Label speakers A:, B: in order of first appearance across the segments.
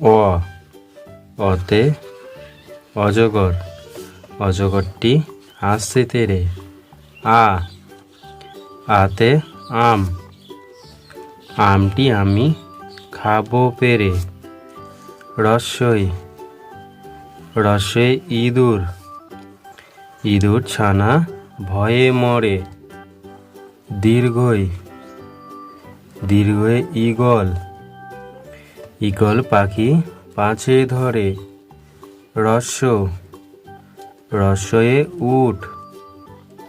A: অ অতে অজগর, অজগরটি হাসছে তেরে আ, আতে আম। আমটি আমি খাব পেরে। রস্যই রস্যই ইঁদুর। ইঁদুর ছানা ভয়ে মরে। দীর্ঘই দীর্ঘই ঈগল। ঈগল পাখি পাঁচে ধরে। রস্য রস্যয়ে উট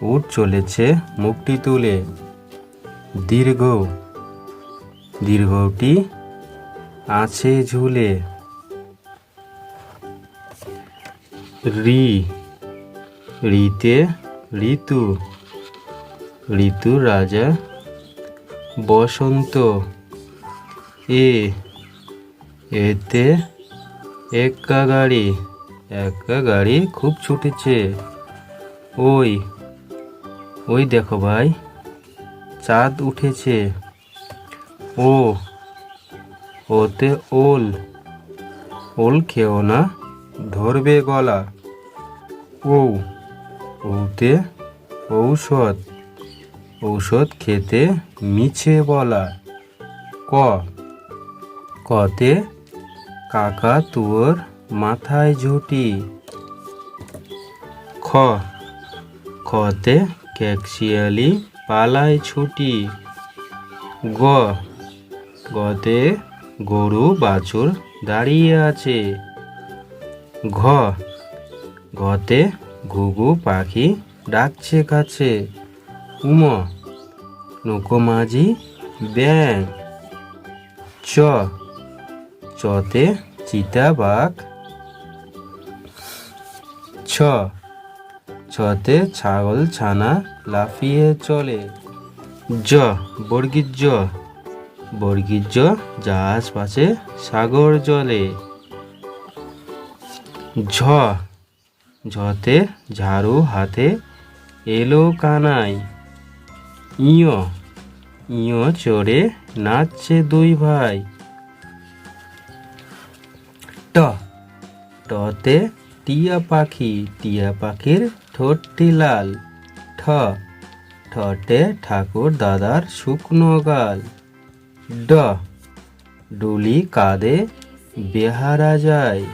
A: উট চলেছে মুখটি তুলে। দীর্ঘ, দীর্ঘটি আছে ঝুলে। রি, রিতে ঋতু ঋতু রাজা বসন্ত। এ এতে একা গাড়ি একা গাড়ি খুব ছুটেছে। ওই ওই দেখো ভাই, চাঁদ উঠেছে। ও, ওতে ওল ওল খেও না, ধরবে গলা। ও, ওতে ঔষধ ঔষধ খেতে মিছে বলা। ক, কতে কাকা তুয়োর মাথায় ঝুটি। খ। খতে ক্যাকশিয়ালি পালায় ছুটি। গ। গতে গরু বাছুর দাঁড়িয়ে আছে। ঘ। ঘতে ঘুঘু পাখি ডাকছে কাছে। উম। নৌকো মাঝি ব্যাং চ। চতে চিতাবাঘ। ছ। ছতে ছাগল ছানা লাফিয়ে চলে। জ। বর্গীর জ জাহাজ পাশে সাগর জলে। ঝ। ঝতে ঝাড়ু হাতে এলো কানাই ইয়। ইয় চড়ে নাচছে দুই ভাই। ট। টতে টিয়া পাখি, টিয়া পাখির ঠোঁটটি লাল। ঠ। ঠটে ঠাকুর দাদার শুকনো গাল। ড। ডুলি কাঁদে, বেহারা যায়।